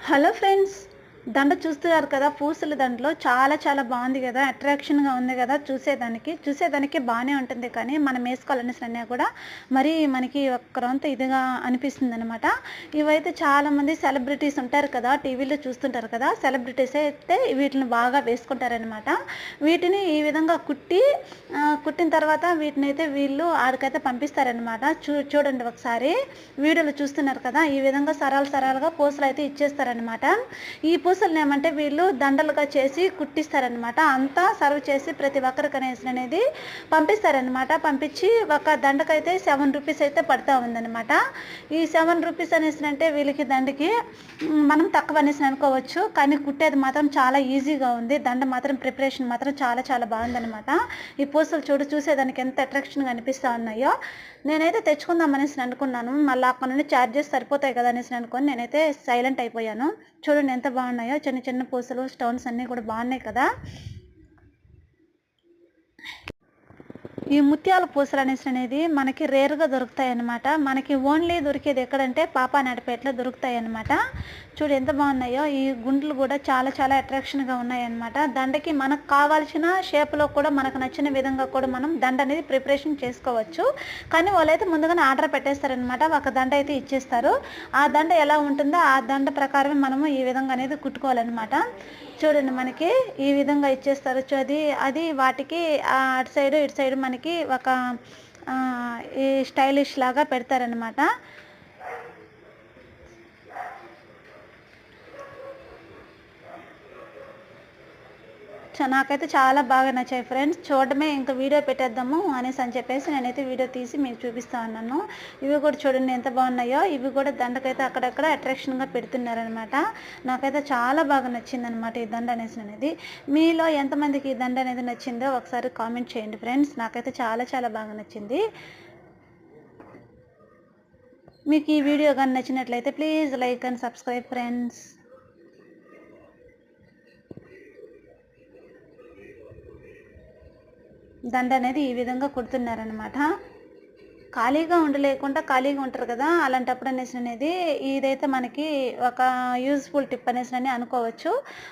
Hello friends దండ చూస్తున్నారు కదా పూసల దండలో చాలా చాలా బాగుంది కదా అట్రాక్షన్గా ఉంది కదా చూసేదానికి. చూసేదానికి బాగానే ఉంటుంది కానీ మనం వేసుకోవాలనేసినా కూడా మరి మనకి ఒక్కరంత ఇదిగా అనిపిస్తుంది అనమాట ఇవైతే చాలామంది సెలబ్రిటీస్ ఉంటారు కదా టీవీలో చూస్తుంటారు కదా సెలబ్రిటీస్ అయితే వీటిని బాగా వేసుకుంటారనమాట వీటిని ఈ విధంగా కుట్టి కుట్టిన తర్వాత వీటిని అయితే వీళ్ళు ఆడికైతే పంపిస్తారనమాట చూ చూడండి ఒకసారి. వీడియోలు చూస్తున్నారు కదా ఈ విధంగా సరాలు సరాలుగా పూసలు అయితే ఇచ్చేస్తారనమాట ఈ పూస ఏమంటే వీళ్ళు దండలుగా చేసి కుట్టిస్తారనమాట అంతా సర్వ్ చేసి ప్రతి ఒక్కరికి అనేసి అనేది పంపిస్తారనమాట పంపించి ఒక దండకైతే సెవెన్ రూపీస్ అయితే పడతా ఉందన్నమాట. ఈ సెవెన్ రూపీస్ అనేసి అంటే వీళ్ళకి దండకి మనం తక్కువ అనేసి అనుకోవచ్చు. కానీ కుట్టేది మాత్రం చాలా ఈజీగా ఉంది. దండ మాత్రం ప్రిపరేషన్ మాత్రం చాలా చాలా బాగుందనమాట ఈ పూసలు చూడు చూసేదానికి ఎంత అట్రాక్షన్గా అనిపిస్తూ ఉన్నాయో. నేనైతే తెచ్చుకుందాం అనేసి అనుకున్నాను. మళ్ళీ అక్కడ నుండి ఛార్జెస్ సరిపోతాయి కదా అనేసి అనుకొని నేనైతే సైలెంట్ అయిపోయాను. చూడండి ఎంత బాగున్నాయో. చిన్న చిన్న పూసలు స్టోన్స్ అన్నీ కూడా బాగున్నాయి కదా? ఈ ముత్యాల పూసలు అనేసి అనేది మనకి రేరుగా దొరుకుతాయి అన్నమాట మనకి ఓన్లీ దొరికేది ఎక్కడంటే పాపానాయుడుపేటలో దొరుకుతాయి అన్నమాట చూడు ఎంత బాగున్నాయో ఈ గుండ్లు కూడా చాలా చాలా అట్రాక్షన్గా ఉన్నాయన్నమాట. దండకి మనకు కావాల్సిన షేప్లో కూడా మనకు నచ్చిన విధంగా కూడా మనం దండ అనేది ప్రిపరేషన్ చేసుకోవచ్చు. కానీ వాళ్ళైతే ముందుగానే ఆర్డర్ పెట్టేస్తారనమాట ఒక దండ అయితే ఇచ్చేస్తారు. ఆ దండ ఎలా ఉంటుందో ఆ దండ ప్రకారమే మనము ఈ విధంగా అనేది కుట్టుకోవాలన్నమాట. చూడండి మనకి ఈ విధంగా ఇచ్చేస్తారు. అది అది వాటికి అటు సైడ్ ఇటు సైడ్ మనకి ఒక ఈ స్టైలిష్ లాగా పెడతారనమాట నాకైతే చాలా బాగా నచ్చాయి ఫ్రెండ్స్. చూడడమే ఇంకా వీడియో పెట్టేద్దాము అనేసి అని చెప్పేసి నేనైతే వీడియో తీసి మీకు చూపిస్తా ఉన్నాను. ఇవి కూడా చూడండి ఎంత బాగున్నాయో. ఇవి కూడా దండకైతే అక్కడక్కడ అట్రాక్షన్గా పెడుతున్నారనమాట నాకైతే చాలా బాగా నచ్చింది అనమాట ఈ దండ అనేసి అనేది. మీలో ఎంతమందికి ఈ దండ అనేది నచ్చిందో ఒకసారి కామెంట్ చేయండి ఫ్రెండ్స్. నాకైతే చాలా చాలా బాగా నచ్చింది. మీకు ఈ వీడియో కానీ నచ్చినట్లయితే please like and subscribe friends. దండ అనేది ఈ విధంగా కుడుతున్నారనమాట ఖాళీగా ఉండలేకుండా ఖాళీగా ఉంటారు కదా అలాంటప్పుడు అనేసి అనేది ఇదైతే మనకి ఒక యూజ్ఫుల్ టిప్ అనేసి అని అనుకోవచ్చు.